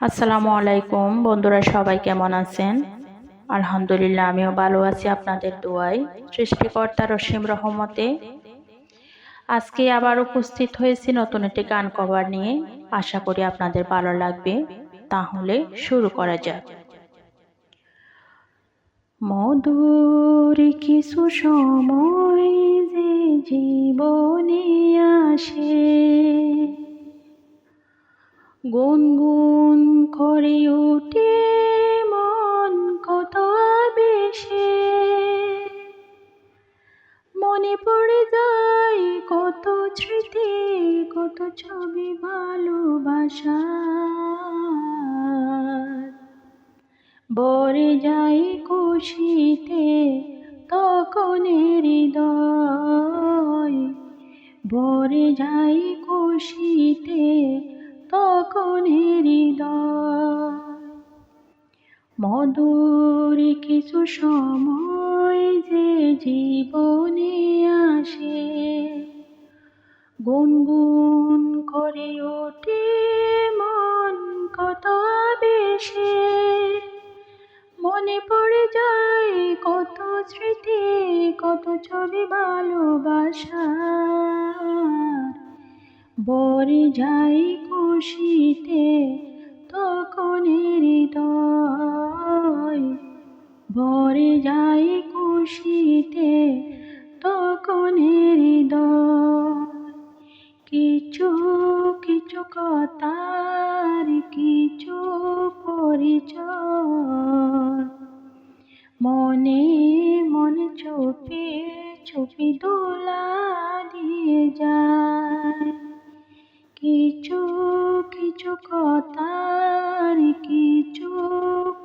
আসসালামু আলাইকুম। বন্ধুরা, সবাই কেমন আছেন? আলহামদুলিল্লাহ, আমিও ভালো আছি আপনাদের দোয়ায়। সৃষ্টিকর্তার অসীম রহমতে আজকে আবার উপস্থিত হয়েছি নতুন একটি গান কভার নিয়ে। আশা করি আপনাদের ভালো লাগবে। তাহলে শুরু করা যাক। মধুর কিছু সময় যে আসে। গুনগুন ছবি ভালোবাসা বরে যাই খুশিতে তখন হৃদয়। ভরে যাই খুশিতে তখন হৃদয়। মধুর কিছু সময় যে জীবনে আসে। গুনগুন করে ওঠে মন কত বেশে মনে পড়ে যায় কত স্মৃতি, কত ছবি ভালোবাসা। বরে যাই খুশিতে তখন হৃদয়। ভরে যাই খুশিতে তখন কথার কিছু পরিচয়। মনে মনে চুপি চুপি দোলা দিয়ে যায়। কিছু কিছু কথার কিছু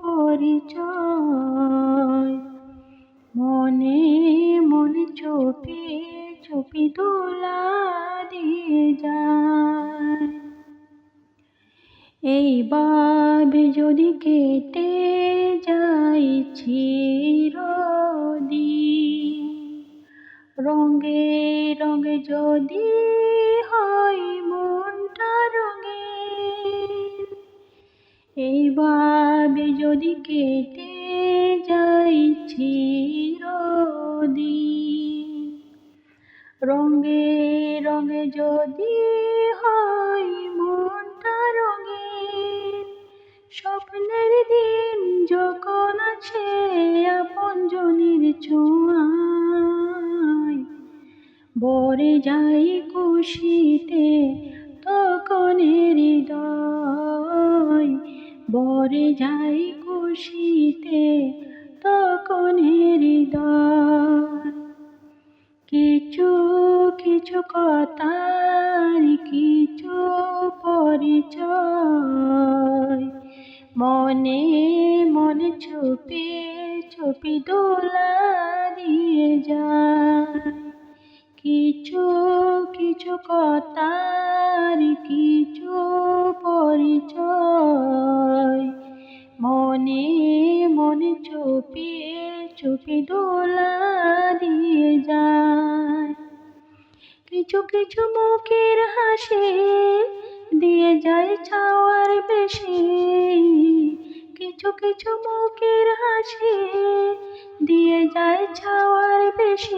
পরিচয়। মনে মনে চুপি চুপি দোলা দিয়ে যায়। এইভাবে যদি কেটে যাই চিরদিন, রঙে রঙে যদি হয় মনটা রঙে এইভাবে যদি কেটে যাই চিরদিন, রঙে রঙে যদি হয় স্বপ্নের দিন যখন আছে আপন জনের ভরে যাই খুশিতে তখন হৃদয়। বরে যাই খুশিতে তখন হৃদয়। কিছু কিছু কথার কিছু পরিচয় মনে মনে চুপি চুপি দোলা দিয়ে যায়। কিছু কিছু কথার কিছু পরিচয়। মনে মনে চুপি চুপি দোলা দিয়ে যায়। কিছু কিছু মুখের হাসে দিয়ে যায় বেশি কিছু মুখের হাসি দিয়ে যায় ছাওয়ার বেশি।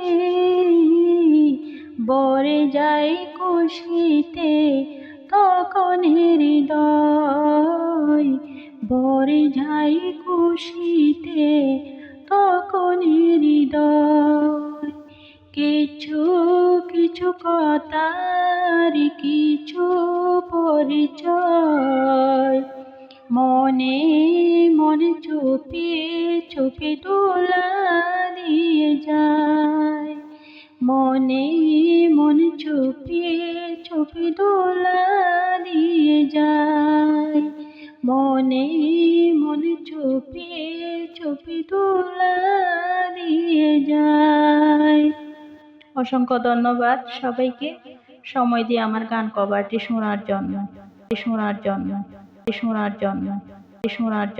বরে যাই খুশিতে তখন হৃদয়। বরে যাই খুশিতে তখন হৃদয়। কিছু কিছু কথার কিছু পরিচয় মনে মনে চুপি চুপি দোলা দিয়ে যায়। মনে মনে চুপি চুপি দোলা দিয়ে যায়। মনে মনে চুপি চুপি দোলা দিয়ে যায়। অসংখ্য ধন্যবাদ সবাইকে। সময় দিয়ে আমার গান কভারটি শোনার জন্য শোনার জন্য শোনার জন্য শোনার জন্য।